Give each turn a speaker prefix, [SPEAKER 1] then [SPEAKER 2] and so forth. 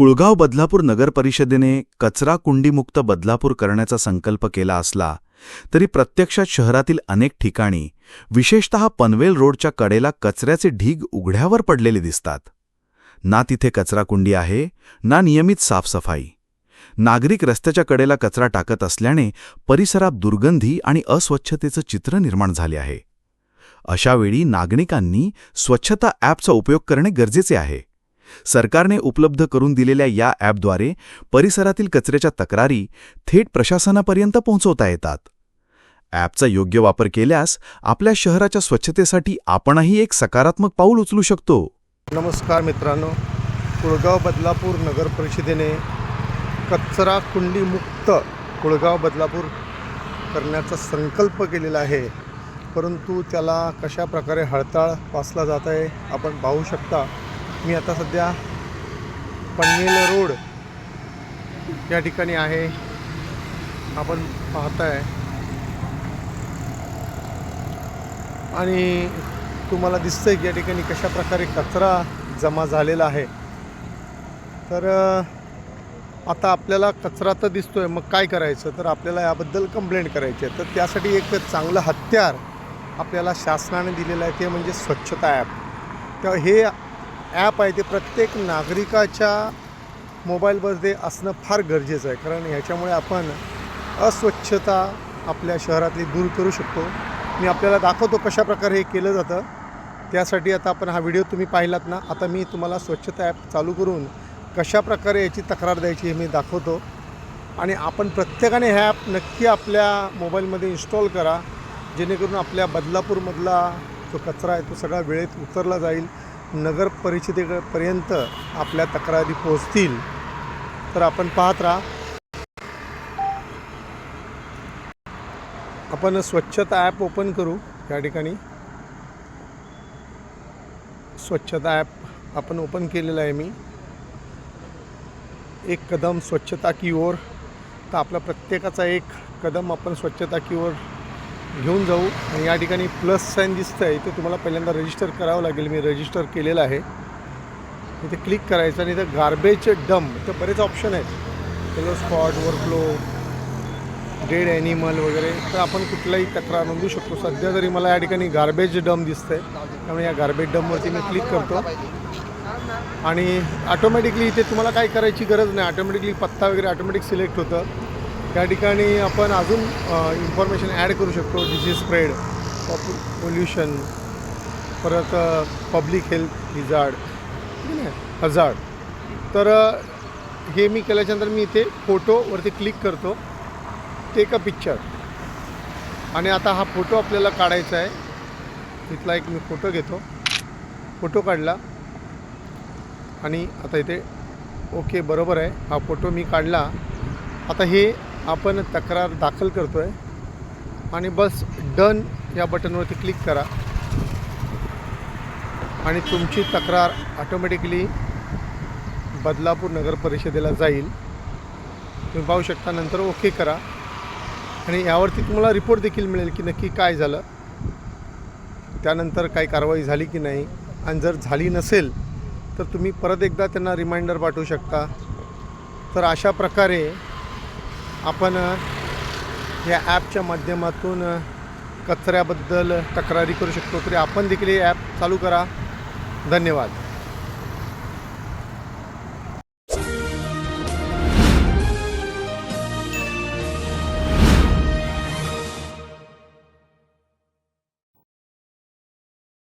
[SPEAKER 1] कुळगाव बदलापूर नगर परिषदेने कचरा कुंडीमुक्त बदलापूर करण्याचा संकल्प केला असला तरी प्रत्यक्षात शहरातील अनेक ठिकाणी विशेषतः पनवेल रोडच्या कडेला कचऱ्याचे ढीग उघड्यावर पडलेले दिसतात. ना तिथे कचरा कुंडी आहे ना नियमित साफसफाई. नागरिक रस्त्याच्या कडेला कचरा टाकत असल्याने परिसरात दुर्गंधी आणि अस्वच्छतेचं चित्र निर्माण झाले आहे. अशावेळी नागरिकांनी स्वच्छता ॲपचा उपयोग करणे गरजेचे आहे. सरकारने उपलब्ध करून दिलेल्या या ॲपद्वारे परिसरातील कचऱ्याच्या तक्रारी थेट प्रशासनापर्यंत पोहोचवता येतात. ॲपचा योग्य वापर केल्यास आपल्या शहराच्या स्वच्छतेसाठी आपणही एक सकारात्मक पाऊल उचलू शकतो.
[SPEAKER 2] नमस्कार मित्रांनो. कुळगाव बदलापूर नगर परिषदेने कचरा कुंडीमुक्त कुळगाव बदलापूर करण्याचा संकल्प केलेला आहे. परंतु त्याला कशा प्रकारे हळताळ वाचला जात आहे आपण पाहू शकता. मी आता सध्या पनवेल रोड या ठिकाणी आहे. आपण पाहताय. आणि तुम्हाला दिसतंय की या ठिकाणी कशा प्रकारे कचरा जमा झालेला आहे. तर आता आपल्याला कचरा तर दिसतोय मग काय करायचं? तर आपल्याला याबद्दल कंप्लेंट करायची आहे. तर त्यासाठी एक चांगलं हत्यार आपल्याला शासनाने दिलेलं आहे ते म्हणजे स्वच्छता ॲप तर हे ॲप आहे ते प्रत्येक नागरिकाच्या मोबाईलमध्ये असणं फार गरजेचं आहे. कारण ह्याच्यामुळे आपण अस्वच्छता आपल्या शहरातली दूर करू शकतो. मी आपल्याला दाखवतो कशाप्रकारे हे केलं जातं. त्यासाठी आता आपण हा व्हिडिओ तुम्ही पाहिलात ना आता मी तुम्हाला स्वच्छता ॲप चालू करून कशा प्रकारे याची तक्रार द्यायची हे मी दाखवतो. आणि आपण प्रत्येकाने ह्या ॲप नक्की आपल्या मोबाईलमध्ये इन्स्टॉल करा. जेणेकरून आपल्या बदलापूरमधला जो कचरा आहे तो सगळा वेळेत उतरला जाईल. नगर परिषदेपर्यंत आपल्या तक्रारी पोहोचतील. तर आपण पाहत राहा. आपण स्वच्छता ॲप ओपन करू या ठिकाणी. स्वच्छता ॲप आपण ओपन केलेलं आहे मी. एक कदम स्वच्छता की ओर. तर आपला प्रत्येकाचा एक कदम आपण स्वच्छता की ओर घेऊन जाऊ. आणि या ठिकाणी प्लस साईन दिसतं आहे ते तुम्हाला पहिल्यांदा रजिस्टर करावं लागेल. मी रजिस्टर केलेलं आहे. इथे क्लिक करायचं आणि इथं गार्बेज डम तर बरेच ऑप्शन आहेत. फेलो स्पॉट वर्कलो डेड ॲनिमल वगैरे. तर आपण कुठलाही तक्रार नोंदवू शकतो. सध्या तरी मला या ठिकाणी गार्बेज डम दिसतंय. त्यामुळे या गार्बेज डमवरती मी क्लिक करतो. आणि ऑटोमॅटिकली इथे तुम्हाला काय करायची गरज नाही. ऑटोमॅटिकली पत्ता वगैरे ऑटोमॅटिक सिलेक्ट होतं. त्या ठिकाणी आपण अजून इन्फॉर्मेशन ॲड करू शकतो. डिसीज स्प्रेड पॉप्यु पोल्युशन परत पब्लिक हेल्थ हिजार्ड हजार्ड तर हे मी केल्याच्यानंतर मी इथे फोटोवरती क्लिक करतो. टेक अ पिक्चर आणि आता हा फोटो आपल्याला काढायचा आहे. तिथला एक मी फोटो घेतो. फोटो काढला. आणि आता इथे ओके बरोबर आहे. हा फोटो मी काढला. आता हे आपण तक्रार दाखल करतो आहे आणि बस डन या बटनवरती क्लिक करा. आणि तुमची तक्रार ऑटोमॅटिकली बदलापूर नगर परिषदेला जाईल. तुम्ही पाहू शकता नंतर ओके करा. आणि यावरती तुम्हाला रिपोर्ट देखील मिळेल की नक्की काय झालं. त्यानंतर काही कारवाई झाली की नाही. आणि जर झाली नसेल तर तुम्ही परत एकदा त्यांना रिमाइंडर पाठवू शकता. तर अशा प्रकारे आपण या ॲपच्या माध्यमातून कचऱ्याबद्दल तक्रारी करू शकतो तरी आपण देखील हे ॲप चालू करा. धन्यवाद.